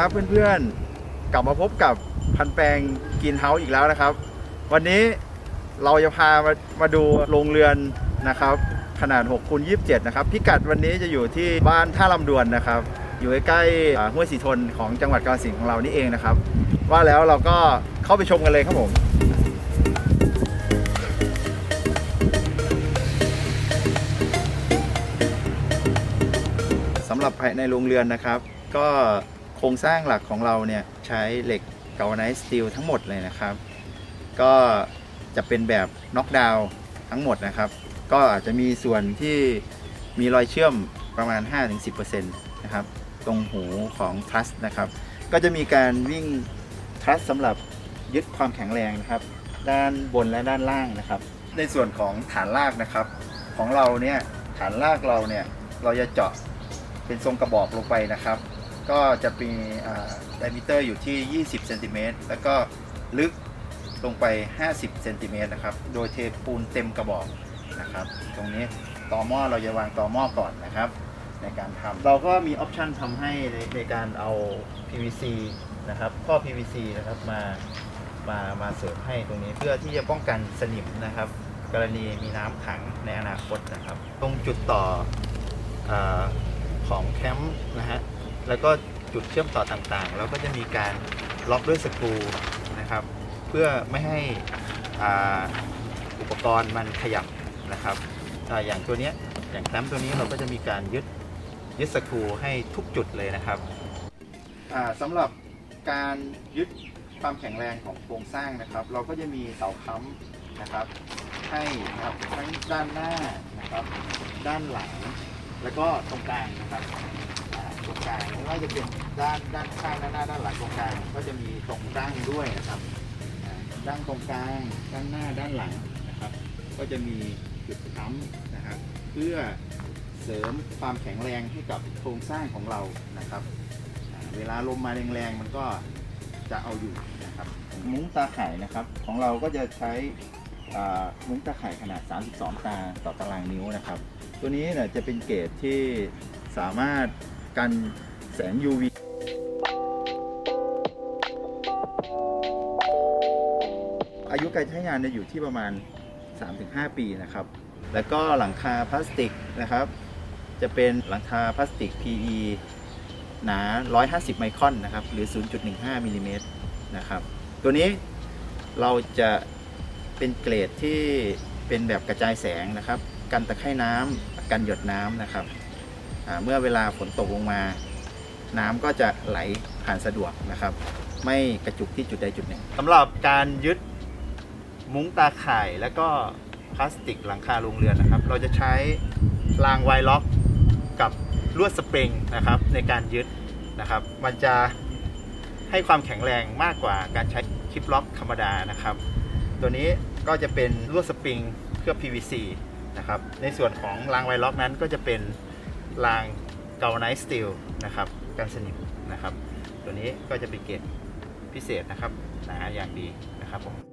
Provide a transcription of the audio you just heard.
ครับเพื่อนๆ กลับมาพบกับพันแปลงกินเฮาส์อีกแล้วนะครับ วันนี้เราจะพามามาดูโรงเรือนนะครับ ขนาด6คูณ27 นะครับ พิกัดวันนี้จะอยู่ที่บ้านท่าลำดวนนะครับ อยู่ใกล้ๆห้วยสีทนของจังหวัดกาฬสินธุ์ของเรานี่เองนะครับ ว่าแล้วเราก็เข้าไปชมกันเลยครับผมสำหรับภายในโรงเรือนนะครับ ก็ ครงสร้างหลักของเราเนี่ยใช้เหล็กกาไนซ์สตีลทั้งหมดเลยนะครับ ก็จะเป็นแบบน็อกดาวน์ทั้งหมดนะครับ ก็อาจจะมีส่วนที่มีรอยเชื่อมประมาณ 5-10%นะครับ ตรงหูของทรัสนะครับ ก็จะมีการวิ่งทรัสสำหรับยึดความแข็งแรงนะครับ ด้านบนและด้านล่างนะครับ ในส่วนของฐานรากนะครับ ของเราเนี่ยฐานรากเราเนี่ยเราจะเจาะเป็นทรงกระบอกลงไปนะครับ ก็จะมีดิมิเตอร์อยู่ที่ 20เซนติเมตรแล้วก็ลึกลงไป 50เซนติเมตรนะครับ โดยเทปูนเต็มกระบอกนะครับ ตรงนี้ต่อหม้อเราจะวางต่อหม้อก่อนนะครับ ในการทำเราก็มีออปชันทำให้ในในการเอา PVC นะครับข้อ PVC นะครับมามามาเสริมให้ตรงนี้เพื่อที่จะป้องกันสนิมนะครับ กรณีมีน้ำขังในอนาคตนะครับ ตรงจุดต่ออของแคมป์นะฮะ แล้วก็จุดเชื่อมต่อต่างๆเราก็จะมีการล็อกด้วยสกรูนะครับ เพื่อไม่ให้อุปกรณ์มันขยับนะครับออย่างตัวนี้อย่างแคมป์ตัวนี้เราก็จะมีการยึดยึดสกรูให้ทุกจุดเลยนะครับอ่าสำหรับการยึดความแข็งแรงของโครงสร้างนะครับ เราก็จะมีเสาค้ำนะครับ ให้นะครับทั้งด้านหน้านะครับ ด้านหลัง แล้วก็ตรงกลางนะครับ ตรงกลางไม่ว่าจะเป็นด้านด้านข้างด้านหน้าด้านหลังตรงกลางก็จะมีตรงดั้งด้วยนะครับอ่าดั้งตรงกลางด้านหน้าด้านหลังนะครับ ก็จะมีจุดค้ำนะครับเพื่อเสริมความแข็งแรงให้กับโครงสร้างของเรานะครับ เวลาลมมาแรงๆมันก็จะเอาอยู่นะครับ มุ้งตาข่ายนะครับของเราก็จะใช้มุ้งตาข่ายขนาด 32 ตาต่อตารางนิ้วนะครับ ตัวนี้เนี่ยจะเป็นเกรดที่สามารถ กันแสง UV อายุการใช้งานเนี่ยอยู่ที่ประมาณ 3-5 ปีนะครับ แล้วก็หลังคาพลาสติกนะครับ จะเป็นหลังคาพลาสติก PE หนา 150 ไมครอนนะครับ หรือ 0.15มิลลิเมตรนะครับ ตัวนี้เราจะเป็นเกรดที่เป็นแบบกระจายแสงนะครับ กันตะไคร่น้ำกันหยดน้ำนะครับ เมื่อเวลาฝนตกลงมา น้ำก็จะไหลผ่านสะดวกนะครับ ไม่กระจุกที่จุดใดจุดหนึ่งสำหรับการยึดมุ้งตาข่ายและก็พลาสติกหลังคาโรงเรือนนะครับ เราจะใช้รางไวล็อกกับลวดสปริงนะครับในการยึดนะครับ มันจะให้ความแข็งแรงมากกว่าการใช้คลิปล็อกธรรมดานะครับ ตัวนี้ก็จะเป็นลวดสปริงเคลือบ PVC นะครับ ในส่วนของรางไวล็อกนั้นก็จะเป็น รางเกาไนสตีลนะครับกันสนิมนะครับ ตัวนี้ก็จะเป็นเกรดพิเศษนะครับหนาอย่างดีนะครับผม